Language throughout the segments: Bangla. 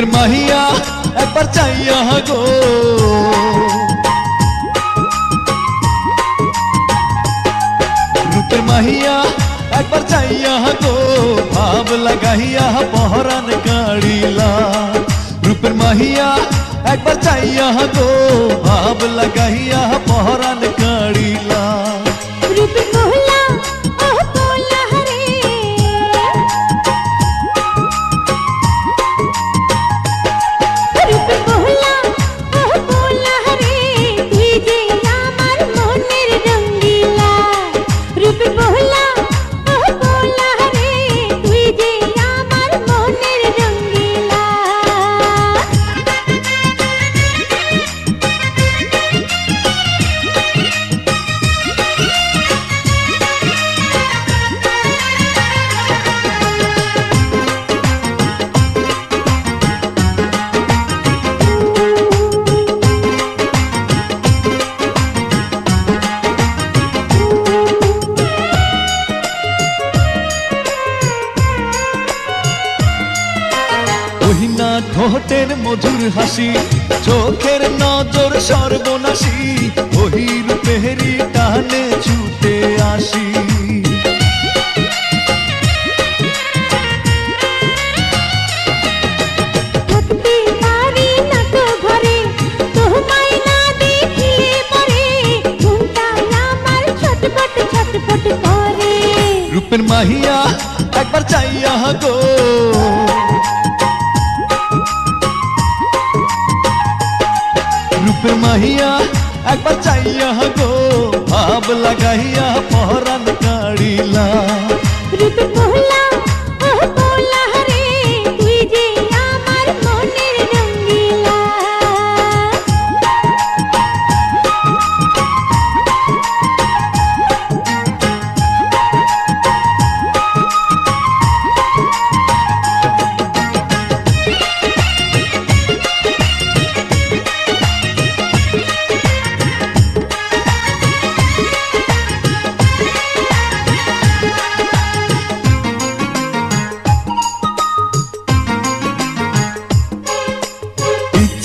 রূপের মাহিয়া একবার চাইয়া গো রূপের মাহিয়া একবার চাইয়া গো ভাব লাগাইয়া পহরান কাড়িলা রূপের মাহিয়া একবার চাইয়া গো ভাব লাগাইয়া পহরান ওহিনা ঠোঁটের মধুর হাসি চোখের নজর সর্বনাশী ওহি রূপেরি টানে ছুটে আসি। রূপের মাহিয়া একবার চাইয়া গো। একবার চাইয়া গো ভাব লাগাইয়া পহরান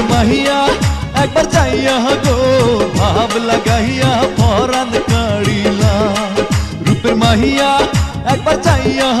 রূপের মাহিয়া একবার চাইয়া গো ভাব লাগাইয়া পরান কাড়িলা রূপের মাহিয়া একবার চাইয়া গো ভাব লাগা